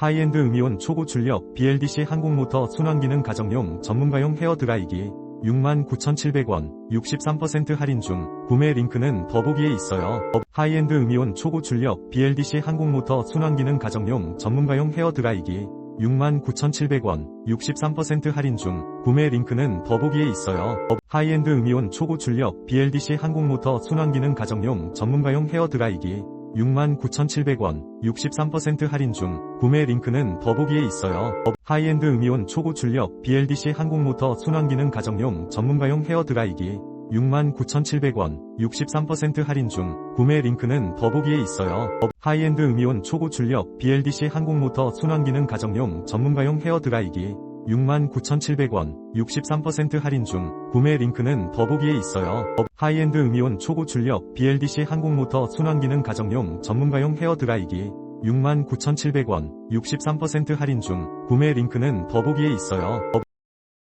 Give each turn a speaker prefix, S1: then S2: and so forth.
S1: 하이엔드 음이온 초고 출력 BLDC 항공모터 순환기능 가정용 전문가용 헤어 드라이기 69,700원 63% 할인 중 구매 링크는 더보기에 있어요. 하이엔드 음이온 초고 출력 BLDC 항공모터 순환기능 가정용 전문가용 헤어 드라이기 69,700원 63% 할인 중 구매 링크는 더보기에 있어요. 하이엔드 음이온 초고 출력 BLDC 항공모터 순환기능 가정용 전문가용 헤어 드라이기 69,700원 63% 할인 중 구매 링크는 더보기에 있어요. 하이엔드 음이온 초고 출력 BLDC 항공모터 순환기능 가정용 전문가용 헤어 드라이기 69,700원 63% 할인 중 구매 링크는 더보기에 있어요. 하이엔드 음이온 초고 출력 BLDC 항공모터 순환기능 가정용 전문가용 헤어 드라이기 69,700원 63% 할인 중 구매 링크는 더보기에 있어요. 하이엔드 음이온 초고 출력 BLDC 항공모터 순환기능 가정용 전문가용 헤어 드라이기 69,700원 63% 할인 중 구매 링크는 더보기에 있어요.